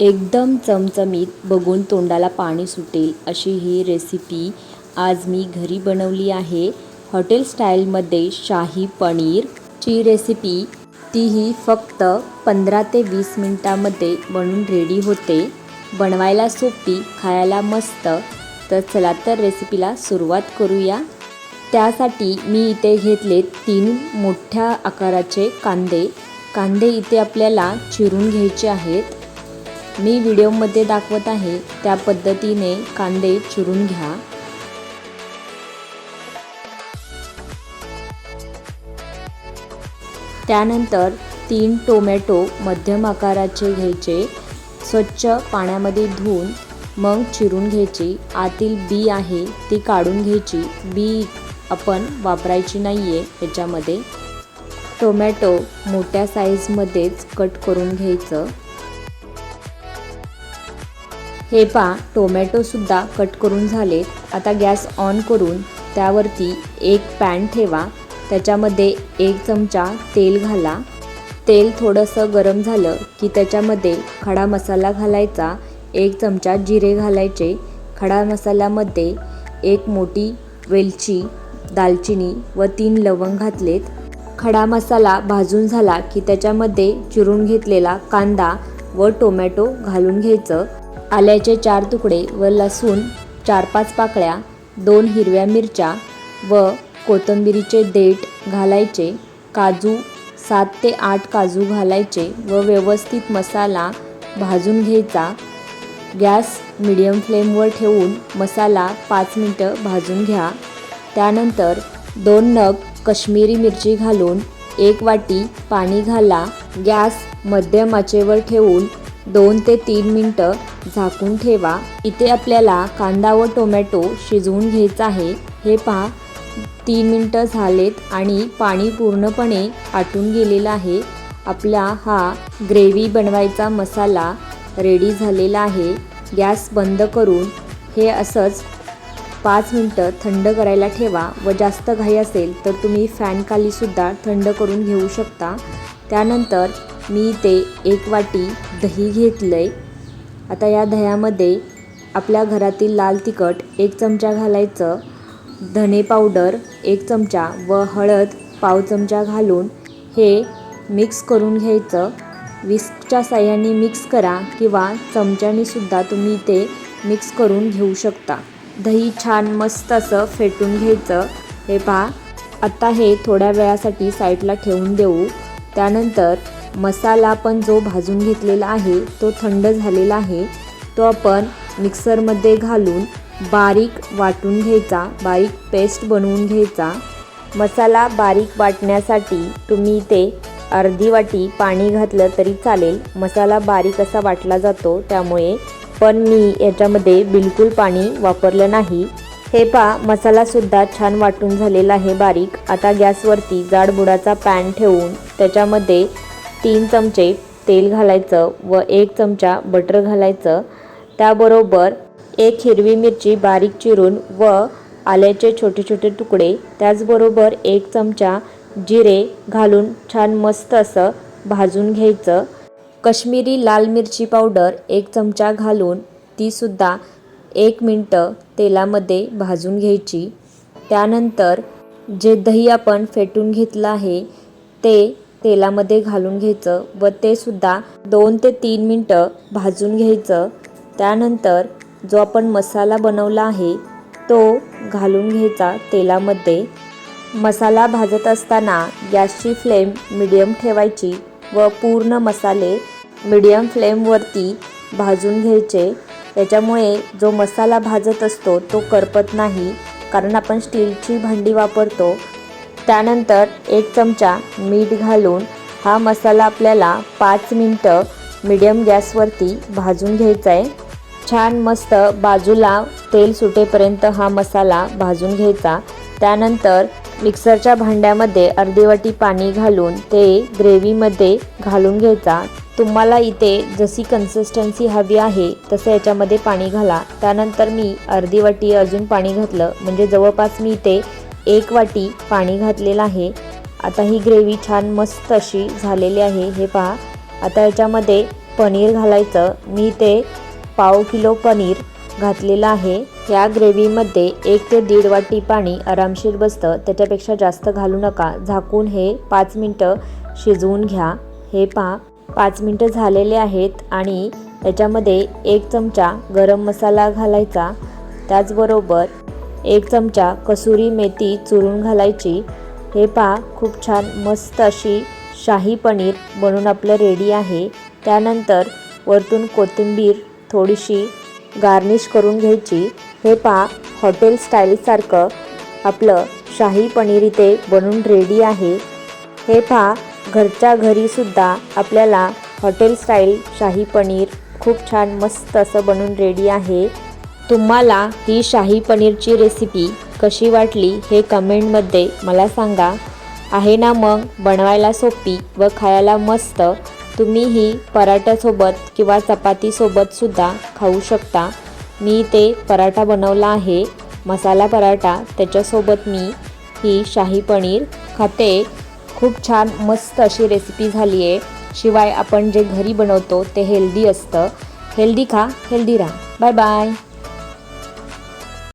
एकदम चमचमीत बघून तोंडाला पाणी सुटेल अशी ही रेसिपी आज मी घरी बनवली आहे. हॉटेल स्टाईलमध्ये शाही पनीरची रेसिपी तीही फक्त पंधरा ते वीस मिनटामध्ये बनून रेडी होते. बनवायला सोपी खायला मस्त. तर चला तर रेसिपीला सुरुवात करूया. त्यासाठी मी इथे घेतले तीन मोठ्या आकाराचे कांदे. कांदे इथे आपल्याला चिरून घ्यायचे आहेत. मी व्हिडिओमध्ये दाखवत आहे त्या पद्धतीने कांदे चिरून घ्या. त्यानंतर तीन टोमॅटो मध्यम आकाराचे घ्यायचे स्वच्छ पाण्यामध्ये धुवून मग चिरून घ्यायची. आतील बी आहे ती काढून घ्यायची. बी आपण वापरायची नाही आहे याच्यामध्ये. टोमॅटो मोठ्या साईजमध्येच कट करून घ्यायचं. हे पा टोमॅटोसुद्धा कट करून झालेत आता गॅस ऑन करून त्यावरती एक पॅन ठेवा. त्याच्यामध्ये एक चमचा तेल घाला. तेल थोडंसं गरम झालं की त्याच्यामध्ये खडा मसाला घालायचा. एक चमचा जिरे घालायचे. खडा मसाल्यामध्ये एक मोठी वेलची दालचिनी व तीन लवंग घातलेत. खडा मसाला भाजून झाला की त्याच्यामध्ये चिरून घेतलेला कांदा व टोमॅटो घालून घ्यायचं. आल्याचे चार तुकडे व लसूण चार पाच पाकळ्या दोन हिरव्या मिरच्या व कोथिंबिरीचे देठ घालायचे काजू सात ते आठ काजू घालायचे व व्यवस्थित मसाला भाजून घ्यायचा. गॅस मिडियम फ्लेमवर ठेवून मसाला पाच मिनटं भाजून घ्या. त्यानंतर दोन नग कश्मीरी मिरची घालून एक वाटी पाणी घाला. गॅस मध्यम आचेवर ठेवून दोन ते तीन मिनटं झाकून ठेवा. इथे आपल्याला कांदा व टोमॅटो शिजवून घ्यायचा आहे. हे पहा तीन मिनटं झालेत आणि पाणी पूर्णपणे आटून गेलेलं आहे. आपला हा ग्रेव्ही बनवायचा मसाला रेडी झालेला आहे. गॅस बंद करून हे असंच पाच मिनटं थंड करायला ठेवा. व जास्त घाई असेल तर तुम्ही फॅनखालीसुद्धा थंड करून घेऊ शकता. त्यानंतर मी ते एक वाटी दही घेतलं आहे आता या दह्यामध्ये आपल्या घरातील लाल तिखट एक चमचा घालायचं धने पावडर एक चमचा व हळद पाव चमचा घालून हे मिक्स करून घ्यायचं. विस्कच्या साह्याने मिक्स करा किंवा चमच्यानेसुद्धा तुम्ही ते मिक्स करून घेऊ शकता. दही छान मस्त असं फेटून घ्यायचं. हे पहा आत्ता हे थोड्या वेळासाठी साईडला ठेवून देऊ. त्यानंतर मसाला आपण जो भाजून घेतलेला आहे तो थंड झालेला आहे तो आपण मिक्सरमध्ये घालून बारीक वाटून घ्यायचा बारीक पेस्ट बनवून घ्यायचा. मसाला बारीक वाटण्यासाठी तुम्ही ते अर्धी वाटी पाणी घातलं तरी चालेल. मसाला बारीक असा वाटला जातो त्यामुळे पण मी याच्यामध्ये बिलकुल पाणी वापरलं नाही. हे पा मसालासुद्धा छान वाटून झालेला आहे बारीक. आता गॅसवरती जाडबुडाचा पॅन ठेवून त्याच्यामध्ये तीन चमचे तेल घालायचं व एक चमचा बटर घालायचं. त्याबरोबर एक हिरवी मिरची बारीक चिरून व आल्याचे छोटे छोटे तुकडे त्याचबरोबर एक चमचा जिरे घालून छान मस्त असं भाजून घ्यायचं. कश्मीरी लाल मिरची पावडर एक चमचा घालून तीसुद्धा एक मिनटं तेलामध्ये भाजून घ्यायची. त्यानंतर जे दही आपण फेटून घेतलं आहे ते तेलामध्ये घालून घ्यायचं व ते सुद्धा दोन ते तीन मिनटं भाजून घ्यायचं. त्यानंतर जो आपण मसाला बनवला आहे तो घालून घ्यायचा तेलामध्ये. मसाला भाजत असताना गॅसची फ्लेम मिडियम ठेवायची व पूर्ण मसाले मिडियम फ्लेमवरती भाजून घ्यायचे. त्याच्यामुळे जो मसाला भाजत असतो तो करपत नाही कारण आपण स्टीलची भांडी वापरतो. त्यानंतर एक चमचा मीठ घालून हा मसाला आपल्याला पाच मिनटं मिडियम गॅसवरती भाजून घ्यायचा आहे छान मस्त बाजूला तेल सुटेपर्यंत हा मसाला भाजून घ्यायचा. त्यानंतर मिक्सरच्या भांड्यामध्ये अर्धी वाटी पाणी घालून ते ग्रेव्हीमध्ये घालून घ्यायचा. तुम्हाला इथे जशी कन्सिस्टन्सी हवी आहे तसं याच्यामध्ये पाणी घाला. त्यानंतर मी अर्धी वाटी अजून पाणी घातलं. म्हणजे जवळपास मी इथे एक वाटी पाणी घातलेलं आहे. आता ही ग्रेव्ही छान मस्त अशी झालेली आहे. हे पहा. आता याच्यामध्ये पनीर घालायचं. मी ते पाव किलो पनीर घातलेलं आहे. या ग्रेव्हीमध्ये एक ते दीड वाटी पाणी आरामशीर बसतं. त्याच्यापेक्षा जास्त घालू नका. झाकून हे पाच मिनटं शिजवून घ्या. हे पहा. पाच मिनटं झालेले आहेत आणि त्याच्यामध्ये एक चमचा गरम मसाला घालायचा. त्याचबरोबर एक चमचा कसुरी मेथी चुरून घालायची. हे पहा खूप छान मस्त अशी शाही पनीर बनून आपलं रेडी आहे. त्यानंतर वरतून कोथिंबीर थोडीशी गार्निश करून घ्यायची. हे पहा हॉटेल स्टाईलसारखं आपलं शाही पनीर इथे बनून रेडी आहे. हे पहा घरच्या घरीसुद्धा आपल्याला हॉटेल स्टाईल शाही पनीर खूप छान मस्त असं बनून रेडी आहे. तुम्हाला ही शाही पनीरची रेसिपी कशी वाटली हे कमेंटमध्ये मला सांगा. आहे ना मग बनवायला सोपी व खायला मस्त तुम्ही ही पराठ्यासोबत किंवा चपातीसोबतसुद्धा खाऊ शकता. मी ते पराठा बनवला आहे. मसाला पराठा त्याच्यासोबत मी ही शाही पनीर खाते. खूप छान मस्त अशी रेसिपी झाली आहे. शिवाय आपण जे घरी बनवतो ते हेल्दी असतं. हेल्दी खा हेल्दी राहा. Bye bye